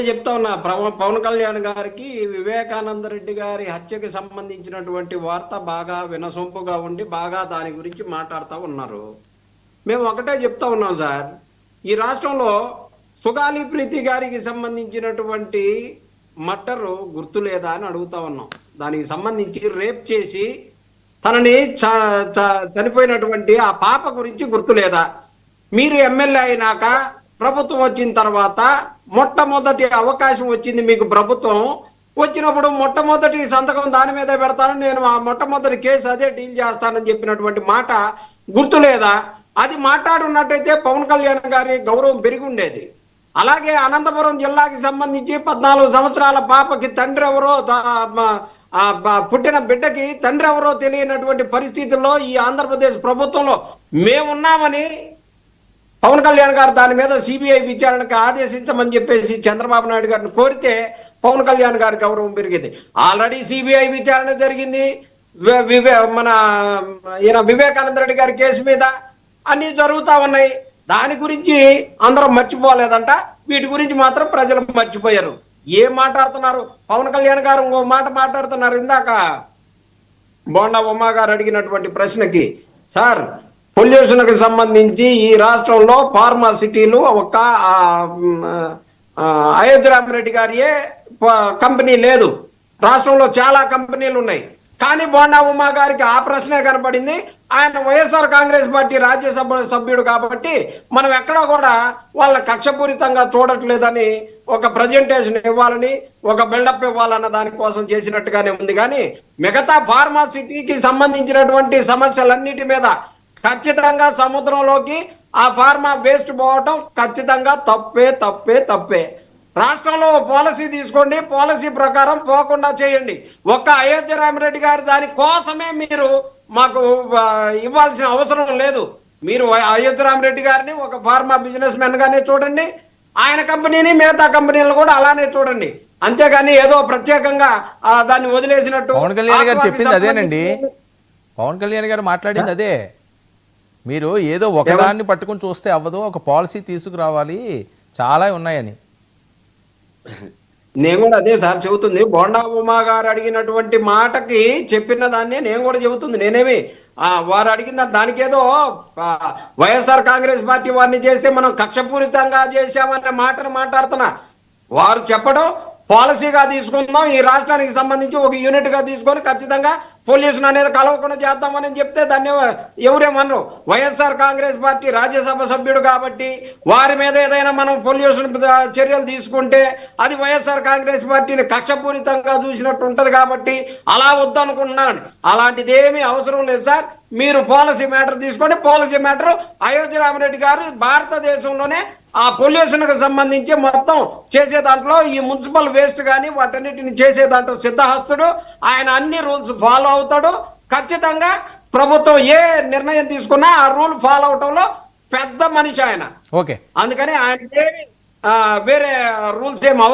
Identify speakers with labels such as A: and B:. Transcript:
A: చెప్తా ఉన్నా. పవన్ కళ్యాణ్ గారికి వివేకానంద రెడ్డి గారి హత్యకి సంబంధించినటువంటి వార్త బాగా వినసొంపుగా ఉండి బాగా దాని గురించి మాట్లాడుతూ ఉన్నారు. మేము ఒకటే చెప్తా ఉన్నాం సార్. ఈ రాష్ట్రంలో సుగాలి ప్రీతి గారికి సంబంధించినటువంటి మట్టరు గుర్తు లేదా అని అడుగుతా ఉన్నాం. దానికి సంబంధించి రేప్ చేసి తనని చ- చ- చనిపోయినటువంటి ఆ పాప గురించి గుర్తు లేదా మీరు ఎమ్మెల్యే అయినాక ప్రభుత్వం వచ్చిన తర్వాత మొట్టమొదటి అవకాశం వచ్చింది మీకు ప్రభుత్వం. వచ్చినప్పుడు మొట్టమొదటి సంతకం దాని మీద పెడతాను నేను ఆ మొట్టమొదటి కేసు అదే డీల్ చేస్తానని చెప్పినటువంటి మాట గుర్తు లేదా అది మాట్లాడున్నట్టయితే పవన్ కళ్యాణ్ గారి గౌరవం పెరిగి ఉండేది అలాగే అనంతపురం జిల్లాకి సంబంధించి పద్నాలుగు సంవత్సరాల పాపకి తండ్రి ఎవరో పుట్టిన బిడ్డకి తండ్రి ఎవరో తెలియనటువంటి పరిస్థితుల్లో ఈ ఆంధ్రప్రదేశ్ ప్రభుత్వంలో మేమున్నామని పవన్ కళ్యాణ్ గారు దాని మీద సిబిఐ విచారణకు ఆదేశించమని చెప్పేసి చంద్రబాబు నాయుడు గారిని కోరితే పవన్ కళ్యాణ్ గారి గౌరవం పెరిగింది. ఆల్రెడీ సిబిఐ విచారణ జరిగింది. వివే మన ఈయన వివేకానంద రెడ్డి గారి కేసు మీద అన్ని జరుగుతా ఉన్నాయి. దాని గురించి అందరం మర్చిపోలేదంట. వీటి గురించి మాత్రం ప్రజలు మర్చిపోయారు. ఏం మాట్లాడుతున్నారు? పవన్ కళ్యాణ్ గారు ఇంకో మాట మాట్లాడుతున్నారు ఇందాక. బోండా ఉమా గారు అడిగినటువంటి ప్రశ్నకి సార్ పొల్యూషన్కి సంబంధించి ఈ రాష్ట్రంలో ఫార్మా సిటీలు ఒక అయోధ్యరామ్ రెడ్డి అయోధ్య గారియే కంపెనీ లేదు. రాష్ట్రంలో చాలా కంపెనీలు ఉన్నాయి కానీ బోండా ఉమా గారికి ఆ ప్రశ్నే కనపడింది. ఆయన వైఎస్ఆర్ కాంగ్రెస్ పార్టీ రాజ్యసభ సభ్యుడు కాబట్టి మనం ఎక్కడా కూడా వాళ్ళ కక్షపూరితంగా చూడట్లేదని ఒక ప్రజెంటేషన్ ఇవ్వాలని ఒక బిల్డప్ ఇవ్వాలన్న దానికోసం చేసినట్టుగానే ఉంది. కానీ మిగతా ఫార్మా సిటీకి సంబంధించినటువంటి సమస్యలన్నిటి మీద ఖచ్చితంగా సముద్రంలోకి ఆ ఫార్మా వేస్ట్ పోవటం ఖచ్చితంగా తప్పే తప్పే తప్పే. రాష్ట్రంలో పాలసీ తీసుకోండి పాలసీ ప్రకారం పోకుండా చేయండి. ఒక్క అయోధ్య రామిరెడ్డి గారి దాని కోసమే మీరు మాకు ఇవ్వాల్సిన అవసరం లేదు. మీరు అయోధ్య రామిరెడ్డి గారిని ఒక ఫార్మా బిజినెస్ మెన్ గానే చూడండి. ఆయన కంపెనీని మిగతా కంపెనీలను కూడా అలానే చూడండి. అంతేగాని ఏదో ప్రత్యేకంగా దాన్ని వదిలేసినట్టు
B: పవన్ కళ్యాణ్ గారు చెప్పింది అదేనండి. పవన్ కళ్యాణ్ గారు మాట్లాడింది అదే. మీరు ఏదో ఒకదాన్ని పట్టుకొని చూస్తే అవ్వదు ఒక పాలసీ తీసుకురావాలి చాలా ఉన్నాయని.
A: నేను కూడా అదే సార్ చెబుతుంది. బోండా ఉమా గారు అడిగినటువంటి మాటకి చెప్పిన దాన్నే నేను కూడా చెబుతుంది. నేనేమి ఆ వారు అడిగిన దానికేదో వైఎస్ఆర్ కాంగ్రెస్ పార్టీ వారిని చేస్తే మనం కక్షపూరితంగా చేశామనే మాటను మాట్లాడుతున్నా. వారు చెప్పడం పాలసీగా తీసుకుందాం ఈ రాష్ట్రానికి సంబంధించి ఒక యూనిట్గా తీసుకొని ఖచ్చితంగా పొల్యూషన్ అనేది కలవకుండా చేద్దామని చెప్తే దాన్ని ఎవరేమనరు. వైఎస్ఆర్ కాంగ్రెస్ పార్టీ రాజ్యసభ సభ్యుడు కాబట్టి వారి మీద ఏదైనా మనం పొల్యూషన్ చర్యలు తీసుకుంటే అది వైఎస్ఆర్ కాంగ్రెస్ పార్టీని కక్షపూరితంగా చూసినట్టు ఉంటది కాబట్టి అలా వద్దనుకుంటున్నాను అలాంటిది ఏమీ అవసరం లేదు సార్. మీరు పాలసీ మ్యాటర్ తీసుకోండి పాలసీ మ్యాటర్ అయోధ్య రామరెడ్డి గారు భారతదేశంలోనే ఆ పొల్యూషన్కు సంబంధించి మొత్తం చేసే దాంట్లో ఈ మున్సిపల్ వేస్ట్ కానీ వాటన్నిటిని చేసే దాంట్లో సిద్ధహస్తుడు. ఆయన అన్ని రూల్స్ ఫాలో అవుతాడు ఖచ్చితంగా ప్రభుత్వం ఏ నిర్ణయం తీసుకున్నా ఆ రూల్ ఫాలో అవటంలో పెద్ద మనిషి ఆయన.
B: ఓకే.
A: అందుకని ఆయన వేరే రూల్స్ ఏం అవసరం